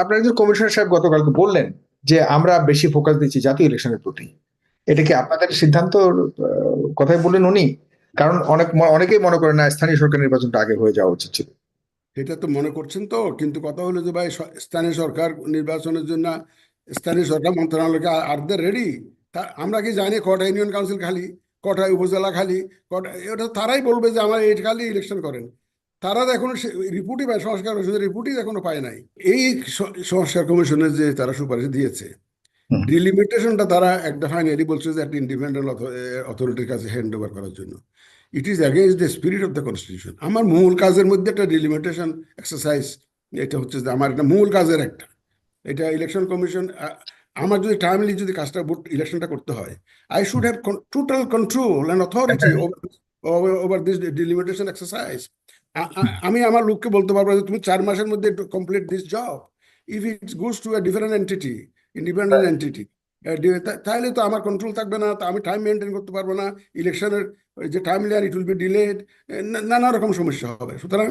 আপনার একজন কমিশনার সাহেব গতকালকে বললেন যে আমরা বেশি ফোকাস দিচ্ছি জাতীয় ইলেকশনের প্রতি। এটা কি আপনাদের সিদ্ধান্ত কথাই বললেন উনি? কারণ অনেক অনেকেই মনে করেন না, স্থানীয় সরকার নির্বাচনটা আগে হয়ে যাওয়া উচিত ছিল। এটা তো মনে করছেন তো, কিন্তু কথা হলো যে ভাই স্থানীয় সরকার নির্বাচনের জন্য স্থানীয় সরকার মন্ত্রণালয়কে আর দে রেডি তা আমরা কি জানি কটা ইউনিয়ন কাউন্সিল খালি, কটা উপজেলা খালি, কটা, এটা তারাই বলবে যে আমার এই খালি ইলেকশন করেন। তারা এখনও রিপোর্টই পায় সংস্কার কমিশনের রিপোর্টই এখনও পায় নাই। এই সংস্কার কমিশনের যে তারা সুপারিশ দিয়েছে ডিলিমিটেশনটা তারা একটা ফাইনালি বলছে যে একটা ইন্ডিপেন্ডেন্ট অথরিটির কাছে হ্যান্ড ওভার করার জন্য। It is against the spirit of the constitution আমার মূল কাজের মধ্যে একটা ডিলিমিটেশন এক্সারসাইজ এটা হচ্ছে যে আমার একটা মূল কাজের একটা। এটা ইলেকশন কমিশন আমার যদি টাইমলি যদি কাজটা ইলেকশনটা করতে হয় I should have total control and authority over this delimitation exercise আমি আমার লোককে বলতে পারব যে তুমি চার মাসের মধ্যে একটু complete this job if it's goes to a different entity independent entity তাহলে তো আমার কন্ট্রোল থাকবে না তা আমি টাইম মেনটেন করতে পারব না ইলেকশনের যে টাইম লেয়ার ইট উইল বি ডিলেড নানা রকম সমস্যা হবে। সুতরাং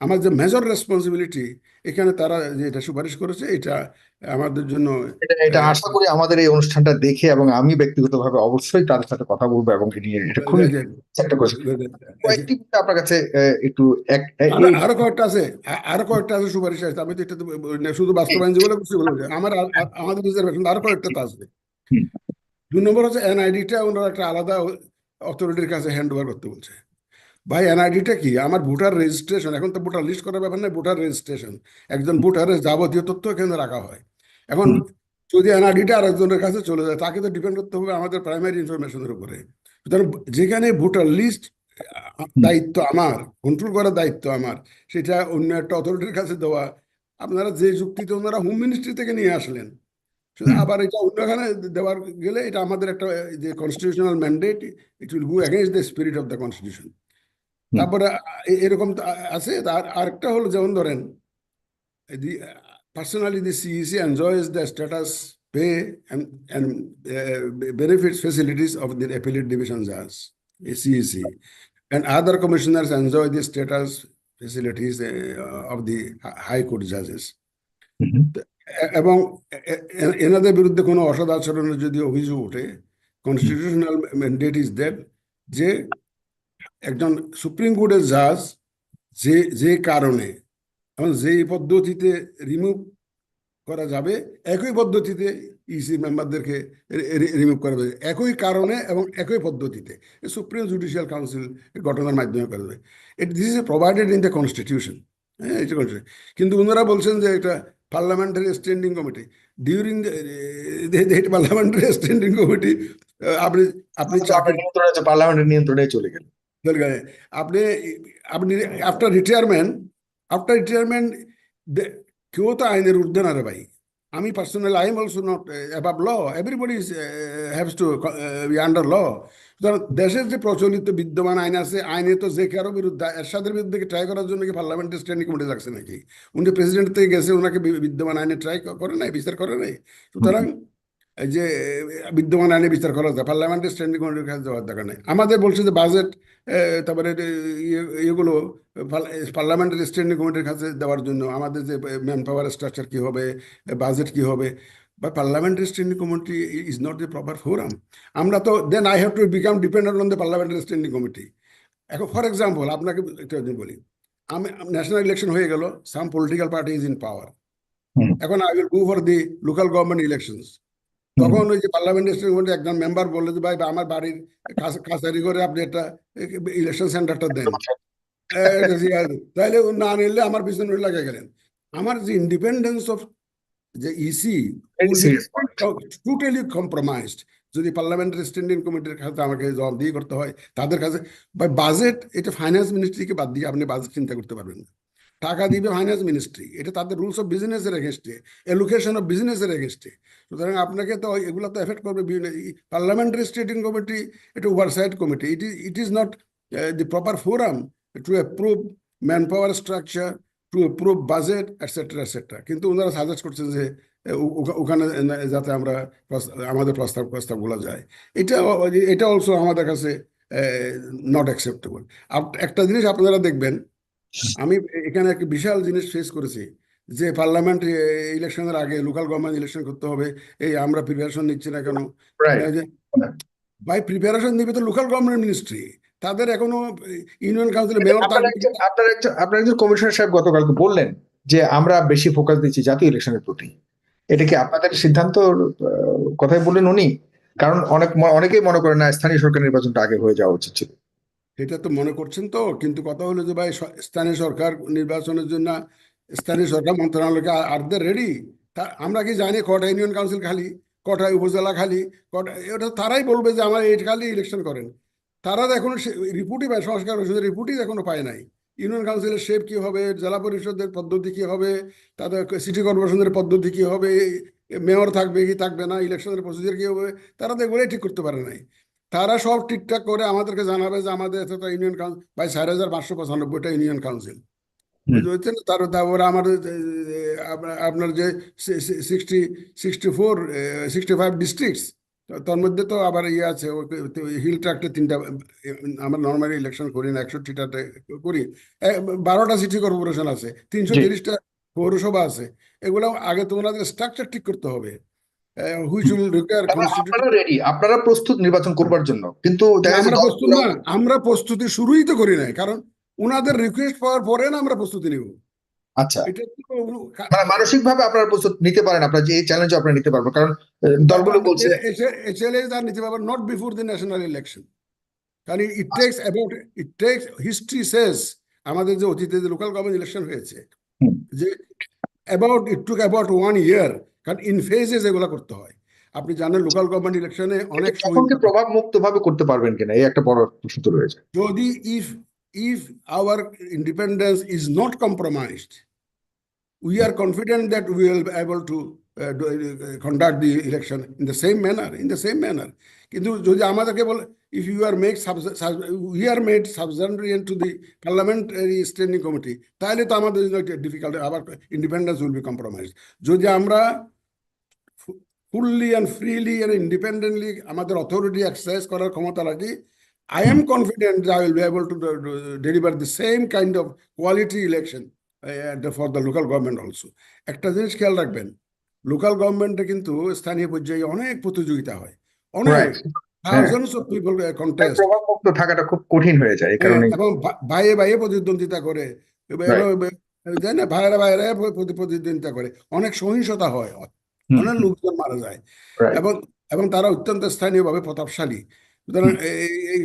আমার যে মেজর রেসপন্সিবিলিটি এখানে তারা যে এটা সুপারিশ করেছে এটা আমাদের জন্য এটা আশা করি আমাদের এই অনুষ্ঠানটা দেখে এবং আমি ব্যক্তিগতভাবে অবশ্যই তাদের সাথে কথা বলব এবং নিয়ে এটা খুবই একটা কয়েকটি আপনার কাছে একটু এক আরো- কয়েকটা আছে আরও কয়েকটা আছে সুপারিশ আছে আমি তো এটা শুধু বাস্তবায়ন যেগুলো ওগুলো বলছি। আমার আমাদের রিজার্ভেশন আরও কয়েকটা তো আসবে দুই নম্বর হচ্ছে এনআইডিটা ওনারা একটা আলাদা অথরিটির কাছে হ্যান্ড ওভার করতে বলছে। ভাই এনআইডিটা কি? আমার ভোটার রেজিস্ট্রেশন এখন তো ভোটার লিস্ট করার ব্যাপার নয় ভোটার রেজিস্ট্রেশন একজন ভোটারের যাবতীয় তথ্য এখানে রাখা হয়। এখন। যদি এনআইডিটা আরেকজনের কাছে চলে যায় তাকে তো ডিপেন্ড করতে হবে আমাদের প্রাইমারি ইনফরমেশনের উপরে। সুতরাং যেখানে ভোটার লিস্ট দায়িত্ব আমার কন্ট্রোল করার দায়িত্ব আমার সেটা অন্য একটা অথরিটির কাছে দেওয়া। আপনারা যে যুক্তিতে ওনারা হোম মিনিস্ট্রি থেকে নিয়ে আসলেন শুধু আবার এটা অন্যখানে দেওয়ার গেলে এটা আমাদের একটা যে constitutional mandate it will go against the spirit of the constitution. তারপরে এরকম আছে। আর আরেকটা হলো যেমন ধরেন দি personally the CEC enjoys the status pay benefit facilities of the appellate division জাজ এ CEC and other commissioners enjoy the status facilities of the high court জাজেস এবং এনাদের বিরুদ্ধে কোনো অসদ আচরণের যদি অভিযোগ ওঠে কনস্টিটিউশনাল ম্যান্ডেট ইজ দেন যে একজন সুপ্রিম কোর্টের জাজ যে যে কারণে এবং যেই পদ্ধতিতে রিমুভ করা যাবে একই পদ্ধতিতে ইসি মেম্বারদেরকে রিমুভ করা যাবে। একই কারণে এবং একই পদ্ধতিতে সুপ্রিম জুডিশিয়াল কাউন্সিল গঠনের মাধ্যমে করা যাবে। It this is provided in the constitution হ্যাঁ এটা। কিন্তু ওনারা বলছেন যে এটা parliamentary standing committee during parliamentary standing committee আপনি আপনি পার্লামেন্টের নিয়ন্ত্রণে চলে গেল চলে গেলে। আপনি আপনি আফটার রিটায়ারমেন্ট আফটার রিটায়ারমেন্ট কেউ তো আইনের ঊর্ধ্বে না রে ভাই। আমি personal I am also not above law everybody haves to under law সুতরাং দেশের যে প্রচলিত বিদ্যমান আইন আছে, আইনে তো যে কারও বিরুদ্ধে, এরশাদের বিরুদ্ধে ট্রাই করার জন্য কি পার্লামেন্টের স্ট্যান্ডিং কমিটি লাগছে নাকি? উনি প্রেসিডেন্ট থেকে গেছে ওনাকে বিদ্যমান আইনে ট্রাই করে নাই, বিচার করে নাই। সুতরাং যে বিদ্যমান আইনে বিচার করা যায় পার্লামেন্টের স্ট্যান্ডিং কমিটির কাছে যাওয়ার দরকার নেই। আমাদের বলছে যে বাজেট তারপরে যে ইয়ে- ইয়েগুলো পার্লামেন্টের স্ট্যান্ডিং কমিটির কাছে দেওয়ার জন্য আমাদের যে ম্যান পাওয়ার স্ট্রাকচার কি হবে বাজেট কি হবে বা parliamentary standing committee is not the proper forum আমরা তো then I have to become dependent on the parliamentary standing committee এখন ফর এক্সাম্পল আপনাকে একটা বলি। আমি ন্যাশনাল ইলেকশন হয়ে গেল some political party is in power এখন I will go for the local government elections তখন ওই যে পার্লামেন্ট স্টেশন একজন মেম্বার বললে যে ভাই আমার বাড়ির কাছারি করে আপনি একটা ইলেকশন সেন্টারটা দেন আছে। তাহলে না নিলে আমার পিছনে লাগে গেলেন আমার যে ইন্ডিপেন্ডেন্স অফ যে ইসি. টোটালি কম্প্রোমাইজড যদি পার্লামেন্টারি স্ট্যান্ডিং কমিটির কাছে আমাকে জবাবদিহি করতে হয় তাদের কাছে বাজেট এটা ফাইন্যান্স মিনিস্ট্রিকে বাদ দিয়ে আপনি বাজেট চিন্তা করতে পারবেন না টাকা দিবে ফাইন্যান্স মিনিস্ট্রি এটা তাদের রুলস অফ বিজনেসের এগেনস্টে এলোকেশন অফ বিজনেসের এগেনস্টে সুতরাং আপনাকে তো এগুলো তো এফেক্ট করবে বিভিন্ন পার্লামেন্টারি স্টেটিং কমিটি এটা oversight committee it is it is not the proper forum to approve manpower structure to approve budget etcetera etcetera কিন্তু ওনারা সাজেস্ট করছেন যে ওখানে যাতে আমরা আমাদের প্রস্তাব, প্রস্তাবগুলো যায়। এটা এটা অলসো আমাদের কাছে নট অ্যাকসেপ্টেবল একটা জিনিস আপনারা দেখবেন আমি এখানে একটা বিশাল জিনিস ফেস করেছি যে পার্লামেন্ট ইলেকশনের আগে লোকাল গভর্নমেন্ট ইলেকশন করতে হবে এই আমরা প্রিপারেশন নিচ্ছি না কেন? ভাই প্রিপারেশন দিবে তো লোকাল গভর্নমেন্ট মিনিস্ট্রি তাদের এখনও ইউনিয়ন কাউন্সিলে মেয়র আপনার একজন আপনার একজন আপনার একজন কমিশনার সাহেব গতকালকে বললেন যে আমরা বেশি ফোকাস দিচ্ছি জাতীয় ইলেকশনের প্রতি। এটা কি আপনাদের সিদ্ধান্ত কথাই বললেন উনি? কারণ অনেক অনেকেই মনে করেন না স্থানীয় সরকার নির্বাচনটা আগে হয়ে যাওয়া উচিত ছিল। এটা তো মনে করছেন তো, কিন্তু কথা হলো যে ভাই স্থানীয় সরকার নির্বাচনের জন্য স্থানীয় সরকার মন্ত্রণালয়কে আর দে রেডি তা আমরা কি জানি কটা ইউনিয়ন কাউন্সিল খালি, কটা উপজেলা খালি, কটা, এটা তারাই বলবে যে আমার এই খালি ইলেকশন করেন। তারা এখনও রিপোর্টই পায়, সংস্কার পরিষদের রিপোর্টই এখনও পায় নাই। ইউনিয়ন কাউন্সিলের শেপ কি হবে, জেলা পরিষদের পদ্ধতি কি হবে, তাদের সিটি কর্পোরেশনের পদ্ধতি কি হবে মেয়র থাকবে কি থাকবে না ইলেকশনের প্রসিজার কি হবে, তারা তো এগুলোই ঠিক করতে পারে নাই। তারা সব ঠিকঠাক করে আমাদেরকে জানাবে যে আমাদের এতটা ইউনিয়ন কাউন্সিল বাই চার হাজার পাঁচশো পঁচানব্বইটা ইউনিয়ন কাউন্সিল বুঝতে তার তারপরে আমাদের এ, আপনার- যে sixty sixty four sixty five districts তার মধ্যে তো আবার ইয়ে আছে হিল ট্রাক্টে তিনটা আমরা নর্মালি ইলেকশন করি না একষট্টিটাতে করি। বারোটা সিটি কর্পোরেশন আছে তিনশো তিরিশটা পৌরসভা আছে এগুলো আগে তোমাদের স্ট্রাকচার ঠিক করতে হবে। মানে আপনারা রেডি আপনারা প্রস্তুত নির্বাচন করবার জন্য। কিন্তু আমরা প্রস্তুত না আমরা প্রস্তুতি শুরুই তো করি নাই কারণ ওনাদের রিকোয়েস্ট পাওয়ার পরে না আমরা প্রস্তুতি নিব। আচ্ছা। মানে মানসিক ভাবে আপনারা প্রস্তুত নিতে পারেন আপনারা যে চ্যালেঞ্জ আপনারা নিতে পারবেন কারণ দলগুলো বলছে চ্যালেঞ্জ আর নিতে পারবেন not before the national election কারণ it takes about it takes history says আমাদের যে অতীতে যে লোকাল গভর্নমেন্ট ইলেকশন হয়েছে যে about it took about one year কারণ ইন ফেজেস এগুলো করতে হয়। আপনি জানেন লোকাল গভর্নমেন্ট ইলেকশনে অনেক প্রভাব মুক্ত ভাবে করতে পারবেন কিনা? এই একটা যদি if if our independence is not compromised we are confident that we to conduct the election same manner in the same manner কিন্তু যদি আমাদেরকে বলে if you are made subs- sub- we are made subservient to the parliamentary standing committee তাহলে তো আমাদের জন্য difficult আবার independence will be compromised যদি আমরা fully and freely and independently আমাদের অথরিটি এক্সারসাইজ করার ক্ষমতা রাখি I am confident that I will be able to deliver the same kind of quality election uh, for the local government also. একটা জিনিস খেয়াল রাখবেন লোকাল গভর্নমেন্টে কিন্তু স্থানীয় পর্যায়ে অনেক প্রতিযোগিতা হয় অনেক Right. Thousands of people contest প্রভাব থাকাটা খুব কঠিন হয়ে যায় এই কারণে এবং বা- বাইরে বাইরে প্রতিদ্বন্দ্বিতা করে। জানি প্রতিদ্বন্দ্বিতা অনেক সহিংসতা হয়। অনেক লোকজন মারা যায়। এবং এবং তারা অত্যন্ত স্থানীয়ভাবে প্রতাপশালী। সুতরাং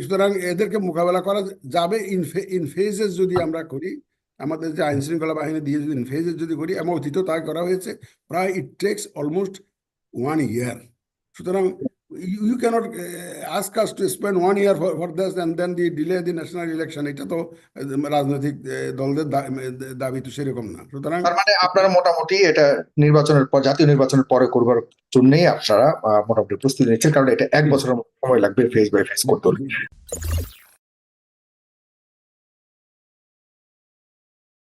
সুতরাং এদেরকে মোকাবেলা করা যাবে। ইন ইন ফেজেস যদি আমরা করি আমাদের যে আইন শৃঙ্খলা বাহিনী দিয়ে যদি ইন ফেজেস যদি করি এবং অতীত তাই করা হয়েছে প্রায় it takes almost one year সুতরাং you can't ask us to spend one year for, for this and then the delay the national election এটা তো আহ, রাজনৈতিক আহ, দলদের দাবি তো সেরকম না। সুতরাং তার মানে আপনারা মোটামুটি এটা নির্বাচনের পর জাতীয় নির্বাচনের পরে করবার জন্যই আপনারা মোটামুটি প্রস্তুতি নিচ্ছেন কারণ এটা এক বছরের সময় লাগবে ফেস বাই ফেস করতে